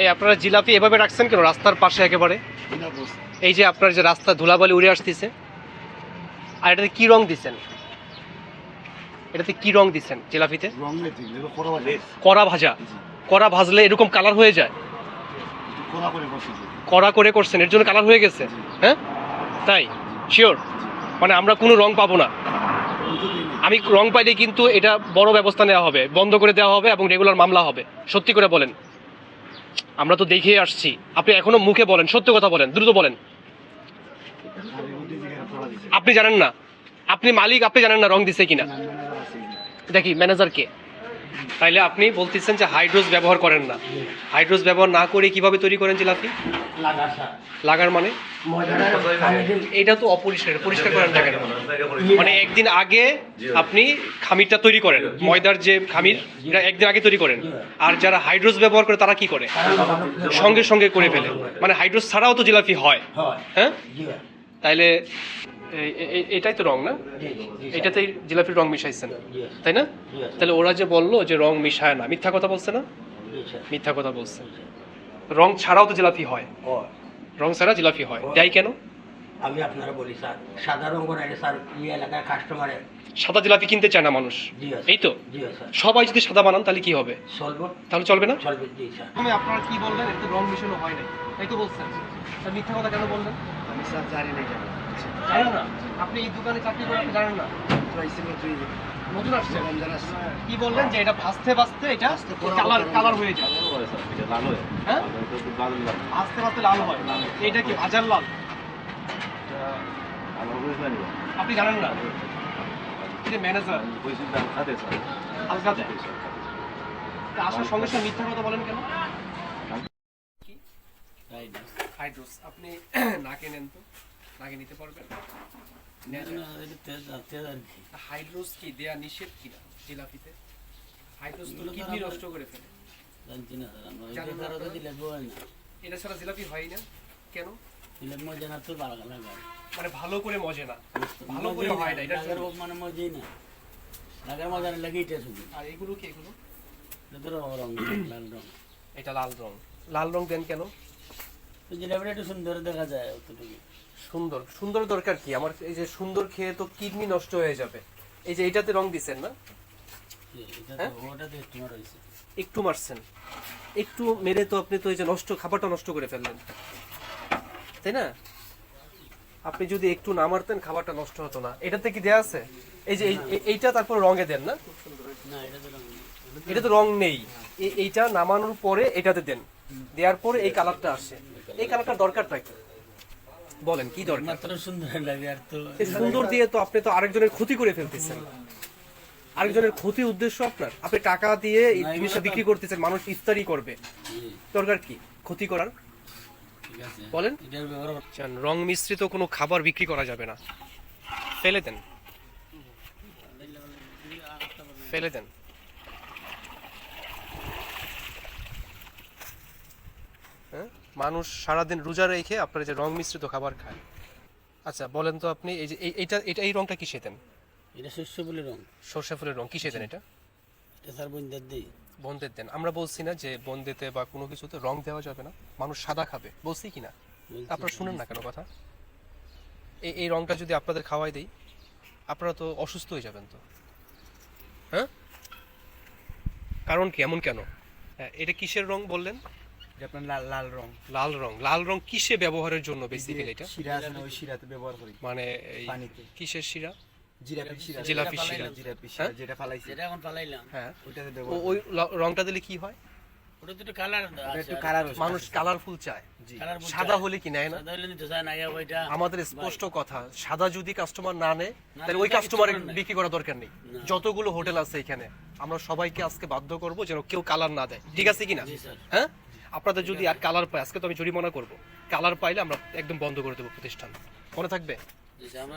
এই আপনারা জিলাপি এভাবে রাখছেন কেন? রাস্তার পাশে একেবারে? এই যে আপনার যে রাস্তা ধুলাবালি উড়ে আসতেছে। আর এটাতে কি রং দিছেন? এটাতে কি রং দিছেন জিলাপিতে? কড়া ভাজা। কড়া ভাজলে এরকম কালার হয়ে যায়? কড়া করে করছেন, এর জন্য কালার হয়ে গেছে? হ্যাঁ? তাই? শিওর মানে আমরা কোনো রং পাবো না। আমি রং পাইলে কিন্তু এটা বড় ব্যবস্থা নেওয়া হবে, বন্ধ করে দেওয়া হবে এবং রেগুলার মামলা হবে। সত্যি করে বলেন। আমরা তো দেখেই আসছি। আপনি এখনও মুখে বলেন, সত্য কথা বলেন, দ্রুত বলেন। আপনি জানেন না? আপনি মালিক, আপনি জানেন না রং দিছে কিনা? দেখি ম্যানেজার কে? তাইলে আপনি বলতেছেন যে হাইড্রোজ ব্যবহার করেন না। হাইড্রোজ ব্যবহার না করে কীভাবে তৈরি করেন জিলাপি? লাগার মানে? এটা তো অপরিষ্কার পরিষ্কার করেন না কেন? মানে একদিন আগে আপনি খামিরটা তৈরি করেন ময়দার যে খামির এটা একদিন আগে তৈরি করেন। আর যারা হাইড্রোজ ব্যবহার করে তারা কি করে? সঙ্গে সঙ্গে করে ফেলে। মানে হাইড্রোজ ছাড়াও তো জিলাপি হয়। হ্যাঁ। তাইলে এটাই তো রং না? এটাতেই জিলাপির রং মিশাইছেন। তাই না? তাহলে ওরা যে বলল যে রং মিশায় না মিথ্যা কথা বলছে না? মিথ্যা কথা বলছে। রং ছাড়াও তো জিলাপি হয়। রং ছাড়া জিলাপি হয়। তাই কেন? আমি আপনারা বলি স্যার সাদা রঙ করাইলে স্যার এই এলাকার কাস্টমারে সাদা জিলাপি কিনতে চায় না মানুষ। এই তো? সবাই যদি সাদা বানান তাহলে কি হবে? চলবো। তাহলে চলবে না? চলবে জি স্যার। আমি আপনারা কি বললেন? এতে রং মিশানো হয় নাই। তাই তো বলছেন। মিথ্যা কথা কেন বললেন? স্যার জানি না কেন। জানেন না? আপনি এই দোকানে চাকরি করেন আপনি জানেন না? নতুন আসছে? কি বললেন যে এটা ভাসতে ভাসতে এটা কালার কালার হয়ে যায়। হ্যাঁ ভাসতে ভাসতে লাল হয়। এটা কি ভাজার লাল? আপনি জানেন না? যে ম্যানেজার হালকা তা আসার সঙ্গে সঙ্গে মিথ্যা কথা বলেন কেন? হাইড্রোস আপনি নাকে নেন তো। নাকে নিতে পারবেন। হাইড্রোস কি। দেয়া নিষেধ কিনা জিলাপিতে। হাইড্রোস তো কিডনি নষ্ট করে ফেলে। এটা ছাড়া জিলাপি হয় না। কেন? মানে ভালো করে মজে না। ভালো করে হয় না এটা মানে মজাই না। লাগার মজা না এটা শুধু আর এগুলো কি এগুলো? লাল রং এটা লাল রং লাল রং দেন কেন? জিলাপিটা একটু সুন্দর দেখা যায় অতটুকু সুন্দর সুন্দর দরকার কি? আমার এই যে সুন্দর খেয়ে তো কিডনি নষ্ট হয়ে যাবে। এই যে এটাতে রং দিছেন না? হ্যাঁ? একটু মারছেন। একটু মেরে তো আপনি তো এই যে নষ্ট খাবারটা নষ্ট করে ফেললেন। তাই না? আপনি যদি একটু না মারতেন খাবারটা নষ্ট হতো না। এটাতে কি দেয়া আছে? এই যে এই- এই- এইটা তারপর রঙে দেন না? এটা তো রং নেই। এইটা নামানোর পরে এটাতে দেন। দেওয়ার পরে এই কালারটা আসে। এই কালারটা দরকারটা কি বলেন কি দরকার? মাত্র সুন্দর লাগে আর তো। সুন্দর দিয়ে তো আপনি তো আরেকজনের ক্ষতি করে ফেলতেছেন। আরেকজনের ক্ষতি উদ্দেশ্য আপনার। আপনি টাকা দিয়ে এই জিনিসটা বিক্রি করতেছেন মানুষ ইফতারি করবে। দরকার কি? ক্ষতি করার? বলেন। রং মিশ্রিত কোনো খাবার বিক্রি করা যাবে না। ফেলে দেন। ফেলে দেন হ্যাঁ? মানুষ সারাদিন রোজা রেখে আপনার যে রং মিশ্রিত খাবার খায়। আচ্ছা বলেন তো আপনি এই যে এই- এইটা এটা এই রংটা কিসে দেন? এটা শস্য বলে রং। সর্ষে ফুলের রং কিসে দেন এটা? এটা স্যার বন্ধের দিই। বন্দের দেন। আমরা বলছি না যে বন্দেতে বা কোনো কিছুতে রং দেওয়া যাবে না মানুষ সাদা খাবে বলছি কি না? আপনারা শুনেন না কেন কথা? এই এই রংটা যদি আপনাদের খাওয়াই দেই আপনারা তো অসুস্থ হয়ে যাবেন তো। হ্যাঁ? কারণ কি এমন কেন? হ্যাঁ এটা কিসের রং বললেন? আপনার লাল লাল রং। লাল রং। লাল রং কিসে ব্যবহারের জন্য বেসিক্যালি এটা? শিরা আছে না ওই শিরাতে ব্যবহার করি। মানে পানিতে। কিসের শিরা? জিরাপি শিরা। জিলাপি শিরা। জিরাপি হ্যাঁ? শিরা যেটা ফালাইছে যেটা এখন পালাইলাম। হ্যাঁ। ওইটাতে ও- ওই রংটা দিলে কি হয়? ওটা তো কালার ওটা একটু কালার মানুষ কালারফুল চায়। সাদা হলে কি নেয় না? সাদা হলে নিতে চায় না ওইটা আমাদের স্পষ্ট কথা সাদা যদি কাস্টমার না নেয় তাহলে ওই কাস্টমারের। বিক্রি করা দরকার নেই। যতগুলো হোটেল আছে এখানে আমরা সবাইকে আজকে বাধ্য করব যেন কেউ কালার না দেয়। ঠিক আছে কিনা হ্যাঁ? আপনাদের যদি আর কালার পায় আজকে তো আমি জরিমানা করব। কালার পাইলে আমরা একদম বন্ধ করে দেবো প্রতিষ্ঠান। মনে থাকবে?